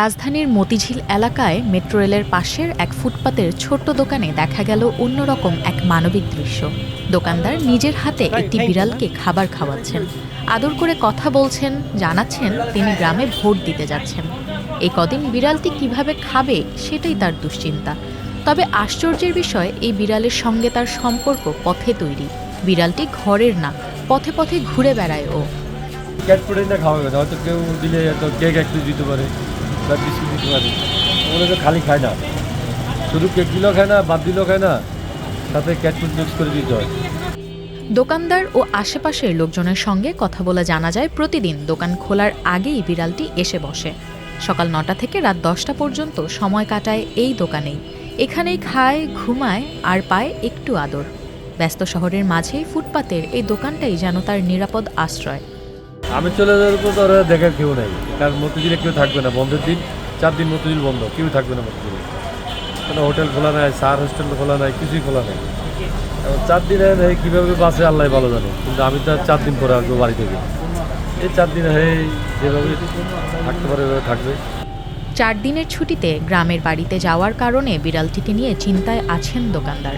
রাজধানীর মতিঝিল এলাকায় মেট্রো রেলের পাশের এক ফুটপাতের ছোট্ট দোকানে দেখা গেল অন্যরকম এক মানবিক দৃশ্য। দোকানদার নিজের হাতে একটি বিড়ালকে খাবার খাওয়াচ্ছেন। আদর করে কথা বলছেন জানাচ্ছেন তিনি গ্রামে ভোট দিতে যাচ্ছেন। এই কদিন বিড়ালটি কীভাবে খাবে সেটাই তার দুশ্চিন্তা। তবে আশ্চর্যের বিষয় এই বিড়ালের সঙ্গে তার সম্পর্ক পথে তৈরি। বিড়ালটি ঘরের না পথে পথে ঘুরে বেড়ায় ও। ক্যাট প্রোটিন খাওয়া হয়তো কেউ দিলে হয়তো কেক একটু দিতে পারে। বা বিস্কুট দিতে পারে। ওগুলো তো খালি খায় না। শুধু কেক দিলেও খায় না বাদ দিলেও খায় না, সাথে ক্যাট ফুড মিক্স করে দিতে হয়। দোকানদার ও আশেপাশের লোকজনের সঙ্গে কথা বলে জানা যায়, প্রতিদিন দোকান খোলার আগেই বিড়ালটি এসে বসে। সকাল নটা থেকে রাত দশটা পর্যন্ত সময় কাটায় এই দোকানেই। এখানেই খায়, ঘুমায় আর পায় একটু আদর। ব্যস্ত শহরের মাঝেই ফুটপাতের এই দোকানটাই যেন তার নিরাপদ আশ্রয়। আমি চলে যাওয়ার পর তো দেখার কেউ নাই। কারণ মতিঝিলে কেউ থাকবে না, বন্ধের দিন। চার দিন মতিঝিল বন্ধ, কেউ থাকবে না মতিঝিলে। কোনো হোটেল খোলা নাই, সার হোস্টেল খোলা নাই, কিছুই খোলা নাই। চার দিনে হয়ে কীভাবে বাসে, আল্লাহ ভালো জানে। কিন্তু আমি তো আর চার দিন পরে আসব বাড়ি থেকে। এই চার দিন হয়ে যেভাবে থাকতে পারে ওইভাবে থাকবে। চার দিনের ছুটিতে গ্রামের বাড়িতে যাওয়ার কারণে বিড়ালটিকে নিয়ে চিন্তায় আছেন দোকানদার।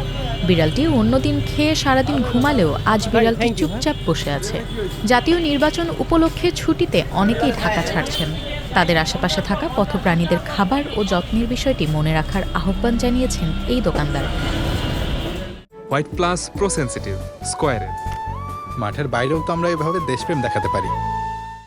বিড়ালটি অন্যদিন খেয়ে সারাদিন ঘুমালেও আজ বিড়ালটি চুপচাপ বসে আছে। জাতীয় নির্বাচন উপলক্ষে ছুটিতে অনেকেই ঢাকা ছাড়ছেন। তাদের আশেপাশে থাকা পথপ্রাণীদের খাবার ও যত্নের বিষয়টি মনে রাখার আহ্বান জানিয়েছেন এই দোকানদার। হোয়াইট প্লাস প্রো সেন্সিটিভ স্কোয়ারের মাঠের বাইরেও তো আমরা এভাবে দেশপ্রেম দেখাতে পারি।